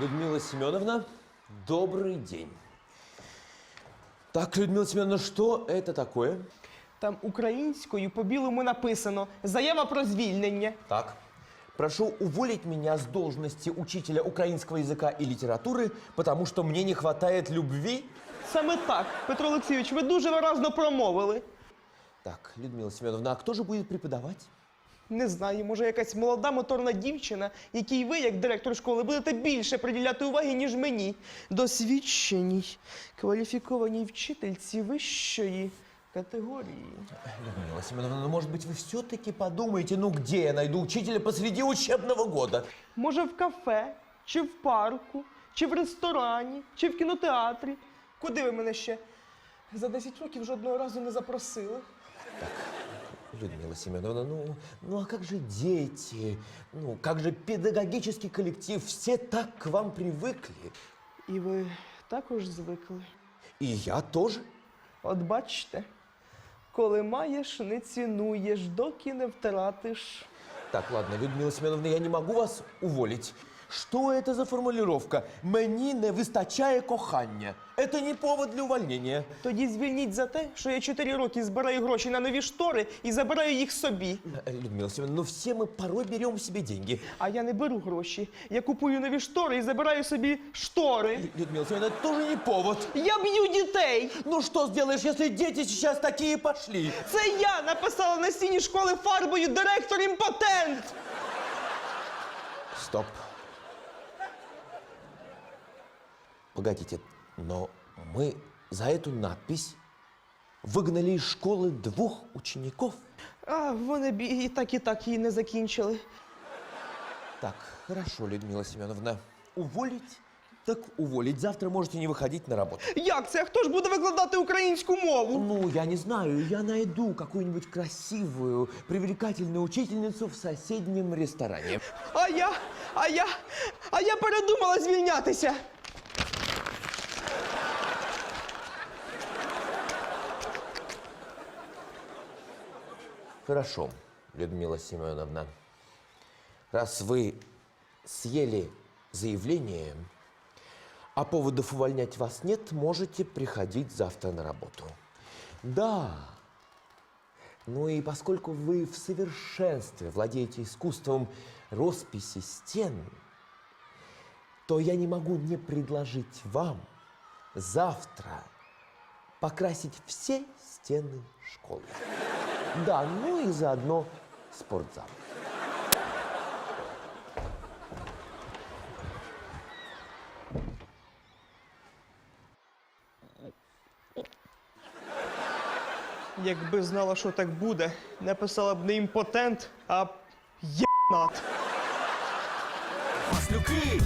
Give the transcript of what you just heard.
Людмила Семеновна, добрый день. Так, Людмила Семеновна, что это такое? Там українською по-білому написано заява про звільнення. Так. Прошу уволить меня с должности учителя украинского языка и литературы, потому что мне не хватает любви. Саме так, Петро Олексійович, ви дуже виразно промовили. Так, Людмила Семеновна, а кто же будет преподавать? Не знаю, може якась молода моторна дівчина, якій ви, як директор школи, будете більше приділяти уваги, ніж мені. Досвідченій, кваліфікованій вчительці вищої категорії. Людмила Семеновна, ну, может быть, вы все-таки подумаете, ну где я найду учителя посреди учебного года? Може, в кафе, чи в парку, чи в ресторані, чи в кінотеатрі. Куди ви мене ще за 10 років жодного разу не запросили? Людмила Семеновна, ну, ну а как же дети? Ну, как же педагогический коллектив? Все так к вам привыкли. І ви також звикли. И я тоже. От бачите, коли маєш, не цінуєш, доки не втратиш. Так, ладно, Людмила Семеновна, я не могу вас уволить. Что это за формулировка? Мені не вистачає кохання. Это не повод для увольнения. Тоді звільніть за те, що я 4 роки збираю гроші на нові штори і забираю їх собі. Э, Людмила Семеновна, ну все мы порой берем себе деньги. А я не беру гроші. Я купую нові штори і забираю собі штори. Людмила Семеновна, это тоже не повод. Я б'ю дітей. Ну что сделаешь, если дети сейчас такие пошли? Це я написала на стіні школи фарбою директор імпотент. Стоп. Погодите, но мы за эту надпись выгнали из школы двух учеников. А вони б і так, і так її не закінчили. Так, хорошо, Людмила Семеновна. Уволить? Так уволить. Завтра можете не выходить на работу. Як це? Хто ж буде викладати українську мову? Ну, я не знаю, я найду какую-нибудь красивую, привлекательную учительницу в соседнем ресторане. А я, а я, а я передумала звільнятися. Хорошо, Людмила Семеновна. Раз вы съели заявление, а поводов увольнять вас нет, можете приходить завтра на работу. Да. Ну и поскольку вы в совершенстве владеете искусством росписи стен, то я не могу не предложить вам завтра покрасить все стены школы. Да, ну и заодно спортзал. Якби знала, що так буде, написала б не імпотент, а єбнат. Маслюки,